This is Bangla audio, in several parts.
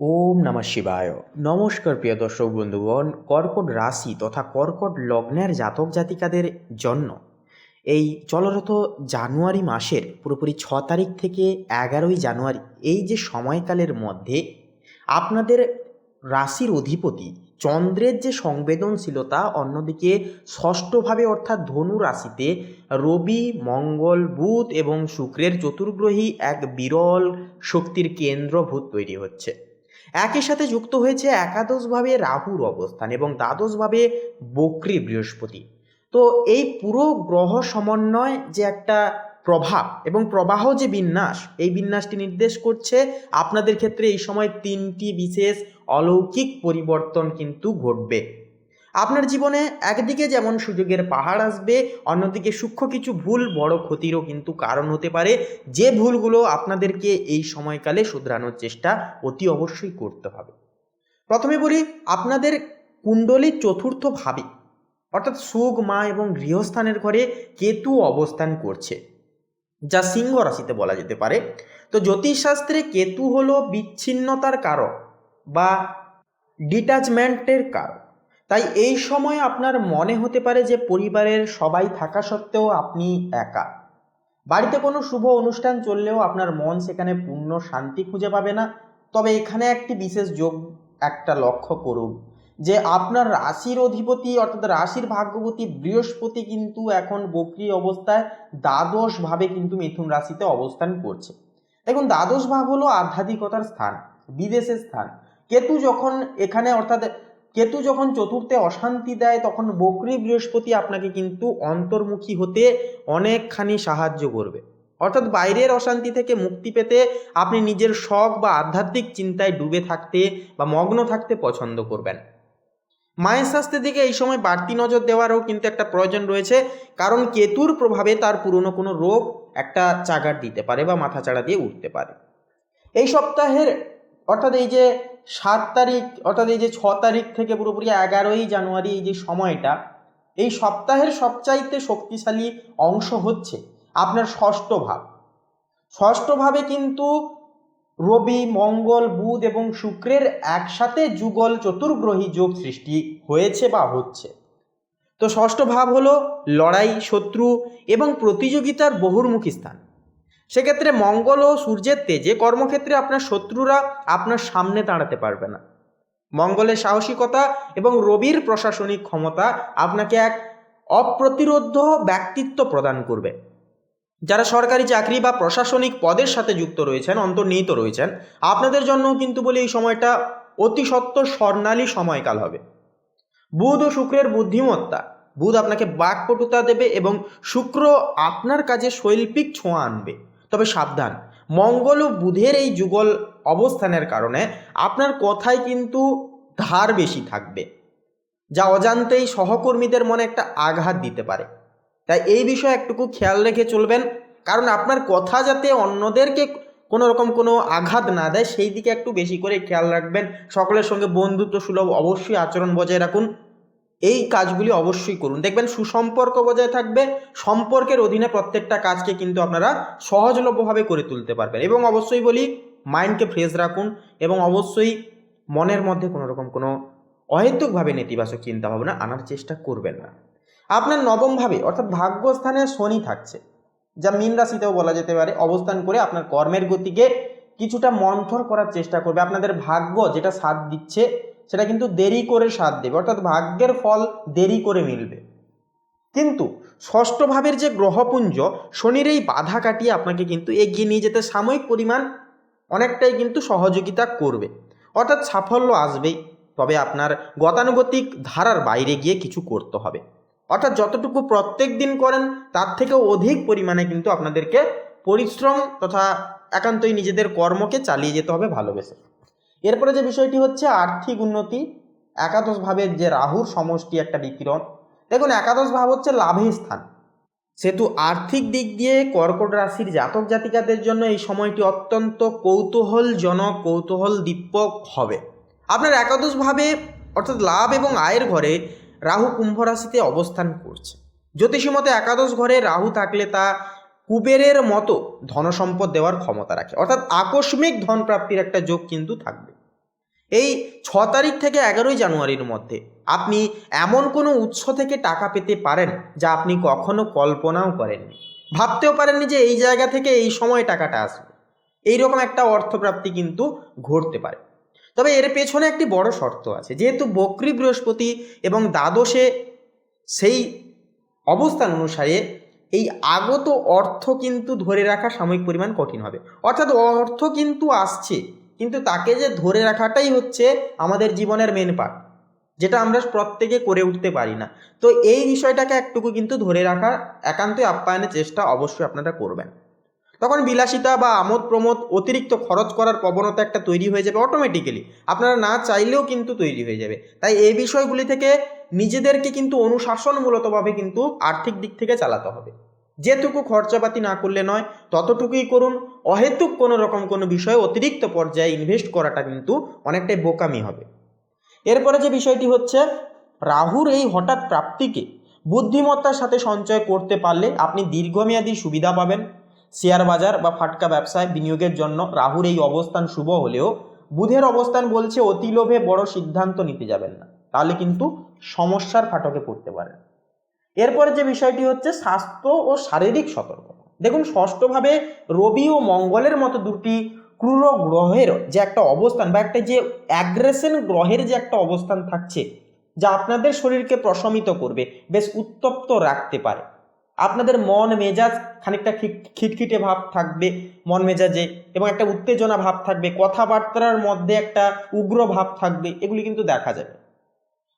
ওম নমঃ শিবায়। নমস্কার প্রিয় দর্শক বন্ধুগণ, কর্কট রাশি তথা কর্কট লগ্নের জাতক জাতিকাদের জন্য এই চলরত জানুয়ারি মাসের পুরোপুরি ছ তারিখ থেকে এগারোই জানুয়ারি এই যে সময়কালের মধ্যে আপনাদের রাশির অধিপতি চন্দ্রের যে সংবেদনশীলতা, অন্যদিকে ষষ্ঠভাবে অর্থাৎ ধনু রাশিতে রবি, মঙ্গল, বুধ এবং শুক্রের চতুর্গ্রহী এক বিরল শক্তির কেন্দ্রভূত তৈরি হচ্ছে। একই সাথে যুক্ত হয়েছে একাদশভাবে রাহুর অবস্থান এবং দ্বাদশভাবে বক্রী বৃহস্পতি। তো এই পুরো গ্রহ সমন্বয় যে একটা প্রভাব এবং প্রবাহ যে বিন্যাস, এই বিন্যাসটি নির্দেশ করছে আপনাদের ক্ষেত্রে এই সময় তিনটি বিশেষ অলৌকিক পরিবর্তন কিন্তু ঘটবে। আপনার জীবনে একদিকে যেমন সুযোগের পাহাড় আসবে, অন্যদিকে সূক্ষ্ম কিছু ভুল, বড় ক্ষতিরও কিন্তু কারণ হতে পারে। যে ভুলগুলো আপনাদেরকে এই সময়কালে শুধরানোর চেষ্টা অতি অবশ্যই করতে হবে। প্রথমে বলি, আপনাদের কুণ্ডলীর চতুর্থ ভাবে অর্থাৎ সুখ মা এবং গৃহস্থানের ঘরে কেতু অবস্থান করছে, যা সিংহ রাশিতে বলা যেতে পারে। তো জ্যোতিষশাস্ত্রে কেতু হলো বিচ্ছিন্নতার কারক বা ডিটাচমেন্টের কারক। তাই এই সময় আপনার মনে হতে পারে যে পরিবারের সবাই থাকা সত্ত্বেও আপনি একা। বাড়িতে কোনো শুভ অনুষ্ঠান চললেও আপনার মন সেখানে পূর্ণ শান্তি খুঁজে পাবে না। তবে এখানে একটি বিশেষ যোগ, একটা লক্ষ্য করুন যে আপনার রাশির অধিপতি অর্থাৎ রাশির ভাগ্যবতী বৃহস্পতি কিন্তু এখন বক্রি অবস্থায় দ্বাদশভাবে কিন্তু মিথুন রাশিতে অবস্থান করছে। দেখুন, দ্বাদশ ভাব হলো আধ্যাত্মিকতার স্থান, বিদেশের স্থান। কেতু যখন এখানে অর্থাৎ কেতু যখন চতুর্থে অশান্তি দেয়, তখন বকরি বৃহস্পতি আপনাকে কিন্তু অন্তর্মুখী হতে অনেকখানি সাহায্য করবে। অর্থাৎ বাইরের অশান্তি থেকে মুক্তি পেতে আপনি নিজের শখ বা আধ্যাত্মিক চিন্তায় ডুবে থাকতে বা মগ্ন থাকতে পছন্দ করবেন। মায়ের স্বাস্থ্যের দিকে এই সময় বাড়তি নজর দেওয়ারও কিন্তু একটা প্রয়োজন রয়েছে, কারণ কেতুর প্রভাবে তার পুরনো কোনো রোগ একটা চাগার দিতে পারে বা মাথা চাড়া দিয়ে উঠতে পারে। এই সপ্তাহের অর্থাৎ এই যে সাত তারিখ, অর্থাৎ এই যে ছ তারিখ থেকে পুরোপুরি এগারোই জানুয়ারি এই যে সময়টা, এই সপ্তাহের সবচাইতে শক্তিশালী অংশ হচ্ছে আপনার ষষ্ঠ ভাব। ষষ্ঠ ভাবে কিন্তু রবি, মঙ্গল, বুধ এবং শুক্রের একসাথে যুগল, চতুর্গ্রহী যোগ সৃষ্টি হয়েছে বা হচ্ছে। তো ষষ্ঠ ভাব হলো লড়াই, শত্রু এবং প্রতিযোগিতার বহুর্মুখী স্থান। সেক্ষেত্রে মঙ্গল ও সূর্যের তেজে কর্মক্ষেত্রে আপনার শত্রুরা আপনার সামনে দাঁড়াতে পারবে না। মঙ্গলের সাহসিকতা এবং রবির প্রশাসনিক ক্ষমতা আপনাকে এক অপ্রতিরোধ ব্যক্তিত্ব প্রদান করবে। যারা সরকারি চাকরি বা প্রশাসনিক পদের সাথে যুক্ত রয়েছেন, অন্তর্নিহিত রয়েছেন, আপনাদের জন্য কিন্তু বলি এই সময়টা অতি সত্য স্বর্ণালী সময়কাল হবে। বুধ ও শুক্রের বুদ্ধিমত্তা, বুধ আপনাকে বাকপটুতা দেবে এবং শুক্র আপনার কাজে শৈল্পিক ছোঁয়া আনবে। তবে সাবধান। মঙ্গল ও বুধের এই যুগল অবস্থানের কারণে আপনার কথায় কিন্তু ধার বেশি থাকবে। যা অজান্তেই সহকর্মীদের মনে একটা আঘাত দিতে পারে। তাই এই বিষয়ে একটুকু খেয়াল রেখে চলবেন। কারণ আপনার কথা যাতে অন্যদেরকে কোনো রকম কোনো আঘাত না দেয়, সেই দিকে একটু বেশি করে খেয়াল রাখবেন। সকলের সঙ্গে বন্ধুত্ব সুলভ অবশ্যই আচরণ বজায় রাখুন। এই কাজগুলি অবশ্যই করুন। দেখবেন সুসম্পর্ক বজায় থাকবে, সম্পর্কের অধীনে প্রত্যেকটা কাজকে কিন্তু আপনারা সহজলভ্যভাবে করে তুলতে পারবেন। এবং অবশ্যই বলি, মাইন্ডকে ফ্রেশ রাখুন এবং অবশ্যই মনের মধ্যে কোনো রকম কোনো অহেতুকভাবে নেতিবাচক চিন্তাভাবনা আনার চেষ্টা করবেন না। আপনার নবমভাবে, অর্থাৎ ভাগ্যস্থানে শনি থাকছে, যা মীন রাশিতেও বলা যেতে পারে, অবস্থান করে আপনার কর্মের গতিকে কিছুটা মন্থর করার চেষ্টা করবে। আপনাদের ভাগ্য যেটা সাথ দিচ্ছে সেটা কিন্তু দেরি করে সাথ দেবে, অর্থাৎ ভাগ্যের ফল দেরি করে মিলবে। কিন্তু ষষ্ঠ ভাবের যে গ্রহপুঞ্জ, শনির এই বাধা কাটিয়ে আপনাকে কিন্তু এগিয়ে নিয়ে যেতে সাময়িক পরিমাণ অনেকটাই কিন্তু সহযোগিতা করবে। অর্থাৎ সাফল্য আসবেই, তবে আপনার গতানুগতিক ধারার বাইরে গিয়ে কিছু করতে হবে। অর্থাৎ যতটুকু প্রত্যেক দিন করেন, তার থেকেও অধিক পরিমাণে কিন্তু আপনাদেরকে পরিশ্রম তথা একান্তই নিজেদের কর্মকে চালিয়ে যেতে হবে ভালোবেসে। এরপরে যে বিষয়টি হচ্ছে আর্থিক উন্নতি, একাদশ ভাবের যে রাহুর সমষ্টি একটা বিকিরণ। দেখুন, একাদশ ভাব হচ্ছে লাভের স্থান। সেহেতু আর্থিক দিক দিয়ে কর্কট রাশির জাতক জাতিকাদের জন্য এই সময়টি অত্যন্ত কৌতূহলজনক কৌতূহল দীপক হবে। আপনার একাদশভাবে অর্থাৎ লাভ এবং আয়ের ঘরে রাহু কুম্ভ রাশিতে অবস্থান করছে। জ্যোতিষী মতে একাদশ ঘরে রাহু থাকলে তা কুবেরের মতো ধনসম্পদ দেওয়ার ক্ষমতা রাখে। অর্থাৎ আকস্মিক ধন প্রাপ্তির একটা যোগ কিন্তু থাকবে। এই ছ তারিখ থেকে এগারোই জানুয়ারির মধ্যে আপনি এমন কোনো উৎস থেকে টাকা পেতে পারেন যা আপনি কখনো কল্পনাও করেননি। ভাবতেও পারেননি যে এই জায়গা থেকে এই সময় টাকাটা আসবে। এইরকম একটা অর্থপ্রাপ্তি কিন্তু ঘটতে পারে। তবে এর পেছনে একটি বড় শর্ত আছে। যেহেতু বক্রী বৃহস্পতি এবং দ্বাদশে সেই অবস্থান অনুসারে এই আগত অর্থ কিন্তু ধরে রাখা সাময়িক পরিমাণ কঠিন হবে। অর্থাৎ অর্থ কিন্তু আসছে। কিন্তু তাকে যে ধরে রাখাটাই হচ্ছে আমাদের জীবনের মেন পার্ট যেটা আমরা প্রত্যেকে করে উঠতে পারি না। তো এই বিষয়টাকে একটুকু কিন্তু ধরে রাখা একান্তই আপ্যায়নের চেষ্টা অবশ্যই আপনারা করবেন। তখন বিলাসিতা বা আমোদ প্রমোদ অতিরিক্ত খরচ করার প্রবণতা একটা তৈরি হয়ে যাবে অটোমেটিক্যালি আপনারা না চাইলেও কিন্তু তৈরি হয়ে যাবে। তাই এই বিষয়গুলি থেকে নিজেদেরকে কিন্তু অনুশাসনমূলতভাবে কিন্তু আর্থিক দিক থেকে চালাতে হবে। যেটুকু খরচাপাতি না করলে নয়, ততটুকুই করুন। অহেতুক কোনো রকম কোনো বিষয়ে অতিরিক্ত পর্যায়ে ইনভেস্ট করাটা কিন্তু অনেকটাই বোকামি হবে। এরপরে যে বিষয়টি হচ্ছে, রাহুর এই হঠাৎ প্রাপ্তিকে বুদ্ধিমত্তার সাথে সঞ্চয় করতে পারলে আপনি দীর্ঘমেয়াদী সুবিধা পাবেন। শেয়ার বাজার বা ফাটকা ব্যবসায় বিনিয়োগের জন্য রাহুর এই অবস্থান শুভ হলেও বুধের অবস্থান বলছে অতি লোভে বড় সিদ্ধান্ত নিতে যাবেন না। তাহলে কিন্তু সমস্যার ফাটকে পড়তে পারেন এরপরে যে বিষয়টি হচ্ছে স্বাস্থ্য ও শারীরিক সতর্কতা। দেখুন, ষষ্ঠভাবে রবি ও মঙ্গলের মতো দুটি ক্রুর গ্রহের যে একটা অবস্থান বা একটা যে অ্যাগ্রেশন গ্রহের যে একটা অবস্থান থাকছে, যা আপনাদের শরীরকে প্রশমিত করবে, বেশ উত্তপ্ত রাখতে পারে। আপনাদের মন মেজাজ খানিকটা খিট- খিটখিটে ভাব থাকবে, মন মেজাজে এবং একটা উত্তেজনা ভাব থাকবে, কথাবার্তার মধ্যে একটা উগ্র ভাব থাকবে, এগুলি কিন্তু দেখা যাবে।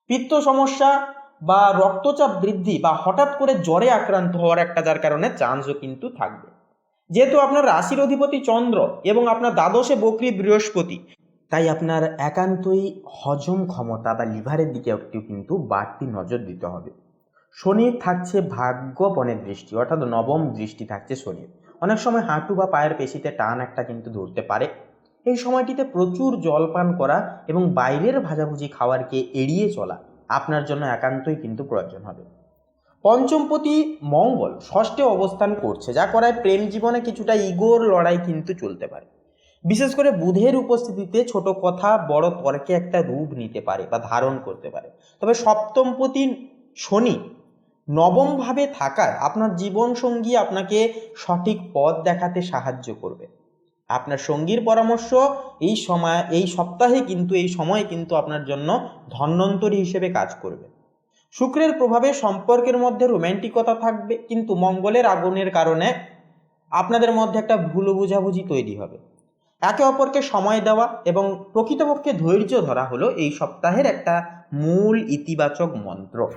পিত্ত সমস্যা বা রক্তচাপ বৃদ্ধি বা হঠাৎ করে জ্বরে আক্রান্ত হওয়ার একটা যার কারণে চান্সও কিন্তু থাকবে। যেহেতু আপনার রাশির অধিপতি চন্দ্র এবং আপনার দ্বাদশে বকরি বৃহস্পতি, তাই আপনার একান্তই হজম ক্ষমতা বা লিভারের দিকে একটু কিন্তু বাড়তি নজর দিতে হবে। শনির থাকছে ভাগ্যপনের দৃষ্টি, অর্থাৎ নবম দৃষ্টি থাকছে শনির। অনেক সময় হাঁটু বা পায়ের পেশিতে টান একটা কিন্তু ধরতে পারে। এই সময়টিতে প্রচুর জল পান করা এবং বাইরের ভাজাভুজি খাবারকে এড়িয়ে চলা আপনার জন্য একান্তই কিন্তু প্রয়োজন হবে। পঞ্চমপতি মঙ্গল ষষ্ঠে অবস্থান করছে, যা করায় প্রেম জীবনে কিছুটা ইগোর লড়াই কিন্তু চলতে পারে। বিশেষ করে বুধের উপস্থিতিতে ছোট কথা বড় তর্কে একটা রূপ নিতে পারে বা ধারণ করতে পারে। তবে সপ্তমপতি শনি নবমভাবে থাকায় আপনার জীবন সঙ্গী আপনাকে সঠিক পথ দেখাতে সাহায্য করবে। আপনার সঙ্গীর পরামর্শ, এই সময়, এই সপ্তাহে কিন্তু, এই সময় কিন্তু আপনার জন্য ধন্বন্তরী হিসেবে কাজ করবে। শুক্রের প্রভাবে সম্পর্কের মধ্যে রোম্যান্টিকতা থাকবে, কিন্তু মঙ্গলের আগুনের কারণে আপনাদের মধ্যে একটা ভুল বুঝাবুঝি তৈরি হবে। একে অপরকে সময় দেওয়া এবং প্রকৃতপক্ষে ধৈর্য ধরা হলো এই সপ্তাহের একটা মূল ইতিবাচক মন্ত্র।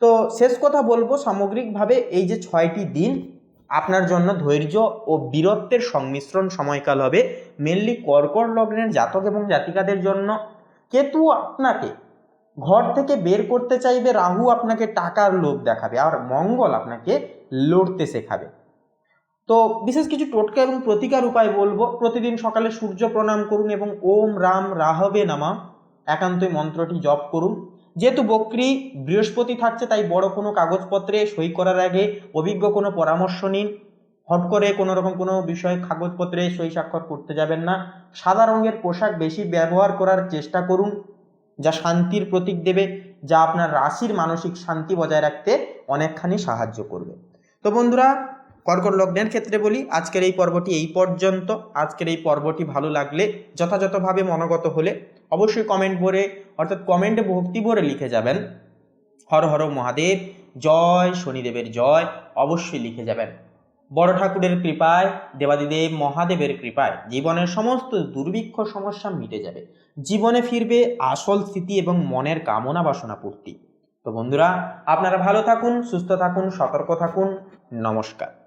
তো শেষ কথা বলব, সামগ্রিকভাবে এই যে ছয়টি দিন আপনার জন্য ধৈর্য ও বীরত্বের সংমিশ্রণ সময়কাল হবে। মেনলি কর্কট লগ্নের জাতক এবং জাতিকাদের জন্য। কেতু আপনাকে ঘর থেকে বের করতে চাইবে, রাহু আপনাকে টাকার লোভ দেখাবে, আর মঙ্গল আপনাকে লড়তে শেখাবে। তো বিশেষ কিছু টোটকা এবং প্রতিকার উপায় বলব। প্রতিদিন সকালে সূর্য প্রণাম করুন এবং ওম রাম রাহবে নামা। একান্তই মন্ত্রটি জপ করুন। যেহেতু বক্রি বৃহস্পতি থাকছে, তাই বড় কোনো কাগজপত্রে সই করার আগে অভিজ্ঞ কোনো পরামর্শ নিন। হট করে কোনো রকম কোনো বিষয়ে কাগজপত্রে সই স্বাক্ষর করতে যাবেন না। সাদা রঙের পোশাক বেশি ব্যবহার করার চেষ্টা করুন, যা শান্তির প্রতীক দেবে, যা আপনার রাশির মানসিক শান্তি বজায় রাখতে অনেকখানি সাহায্য করবে। তো বন্ধুরা কর্কট লগ্নের ক্ষেত্রে বলি, আজকের এই পর্বটি এই পর্যন্ত। আজকের এই পর্বটি ভালো লাগলে যথাযথভাবে মনোগত হলে অবশ্যই কমেন্ট ভরে, অর্থাৎ কমেন্টে ভক্তি ভরে লিখে যাবেন। হর হর মহাদেব, জয় শনিদেবের জয়, অবশ্যই লিখে যাবেন। বড় ঠাকুরের কৃপায়, দেবাদিদেব মহাদেবের কৃপায় জীবনের সমস্ত দুর্ভিক্ষ সমস্যা মিটে যাবে। জীবনে ফিরবে আসল স্থিতি এবং মনের কামনা বাসনা পূর্তি। তো বন্ধুরা, আপনারা ভালো থাকুন, সুস্থ থাকুন, সতর্ক থাকুন। নমস্কার।